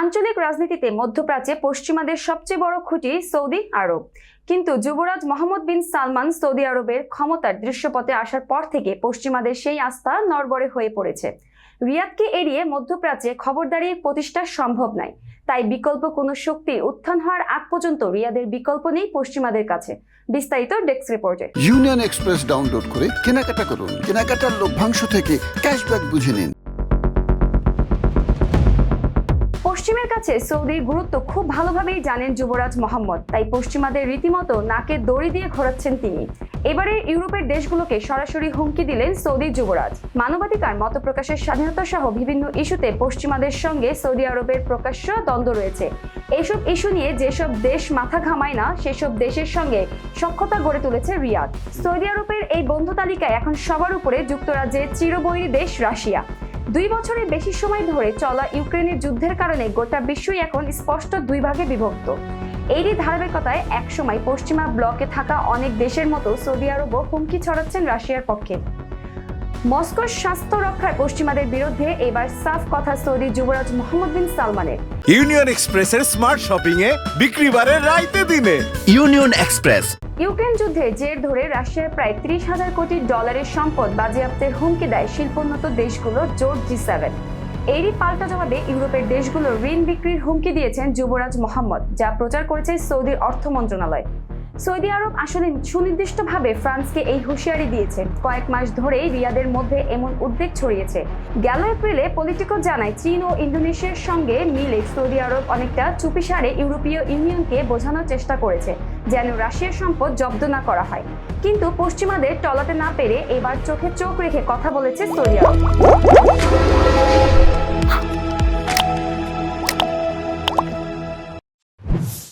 আঞ্চলিক রাজনীতিতে মধ্যপ্রাচ্যে পশ্চিমাদের সবচেয়ে বড় খুঁটি সৌদি আরব। কিন্তু যুবরাজ মোহাম্মদ বিন সালমান সৌদি আরবের ক্ষমতার দৃশ্যপথে আসার পর থেকে পশ্চিমাদের সেই আস্থা নড়বড়ে হয়ে পড়েছে। রিয়াদকে এড়িয়ে মধ্যপ্রাচ্যে খবরদারি প্রতিষ্ঠা সম্ভব নয়। তাই বিকল্প কোনো শক্তির উত্থান হওয়ার আগ পর্যন্ত রিয়াদের বিকল্প নেই পশ্চিমাদের কাছে। বিস্তারিত ডেস্ক রিপোর্টে। ইউনিয়ন এক্সপ্রেস ডাউনলোড করে কেনাকাটা করুন। কেনাকাটার লভ্যাংশ থেকে ক্যাশব্যাক বুঝে নিন। পশ্চিমের কাছে সৌদির গুরুত্ব খুব ভালোভাবেই জানেন যুবরাজ মোহাম্মদ। তাই পশ্চিমাদের রীতিমতো নাকে দড়ি দিয়ে ঘোরাচ্ছেন তিনি। এবারে ইউরোপের দেশগুলোকে সরাসরি হুমকি দিলেন সৌদি যুবরাজ। মানবাধিকার, মত প্রকাশের স্বাধীনতা সহ বিভিন্ন ইস্যুতে পশ্চিমাদের সঙ্গে সৌদি আরবের প্রকাশ্য দ্বন্দ্ব রয়েছে। এইসব ইস্যু নিয়ে যেসব দেশ মাথা ঘামায় না, সেসব দেশের সঙ্গে সক্ষতা গড়ে তুলেছে রিয়াদ। সৌদি আরবের এই বন্ধু তালিকায় এখন সবার উপরে যুক্তরাজ্যের চিরবৈরী দেশ রাশিয়া। দুই বছরের বেশি সময় ধরে চলা ইউক্রেনের যুদ্ধের কারণে গোটা বিশ্বই এখন স্পষ্ট দুই ভাগে বিভক্ত। এরই ধারাবাহিকতায় একসময় পশ্চিমা ব্লকে থাকা অনেক দেশের মতো সৌদি আরবও হুমকি ছড়াচ্ছেন রাশিয়ার পক্ষে। মস্কোর স্বাস্থ্য রক্ষায় পশ্চিমাদের বিরুদ্ধে এবার সাফ কথা সৌদি যুবরাজ মোহাম্মদ বিন সালমানের। ইউনিয়ন এক্সপ্রেসের স্মার্ট শপিং এ বিক্রি বাড়ে রাইতে দিনে। Union express. ইউক্রেন যুদ্ধে জের ধরে রাশিয়ার প্রায় ত্রিশ হাজার কোটি ডলারের সম্পদ বাজেয়াপ্তের হুমকি দেয় শিল্পোন্নত দেশগুলো জোট জি সেভেন। এরই পাল্টা জবাবে ইউরোপের দেশগুলো ঋণ বিক্রির হুমকি দিয়েছেন যুবরাজ মোহাম্মদ যা প্রচার করেছে সৌদির অর্থ মন্ত্রণালয়। সৌদি আরব আসলে সুনির্দিষ্টভাবে ফ্রান্সকে এই হুঁশিয়ারি দিয়েছে। কয়েক মাস ধরেই রিয়াদের মধ্যে এমন উদ্বেগ ছড়িয়েছে। গেল এপ্রিলে পলিটিকো জানায়, চীন ও ইন্দোনেশিয়ার সঙ্গে মিলে সৌদি আরব অনেকটা চুপিসারে ইউরোপীয় ইউনিয়নকে বোঝানোর চেষ্টা করেছে, যেন রাশিয়ার সম্পদ জব্দ না করা হয়। কিন্তু পশ্চিমাদের টলাতে না পেরে এবার চোখে চোখ রেখে কথা বলেছে সৌদি আরব।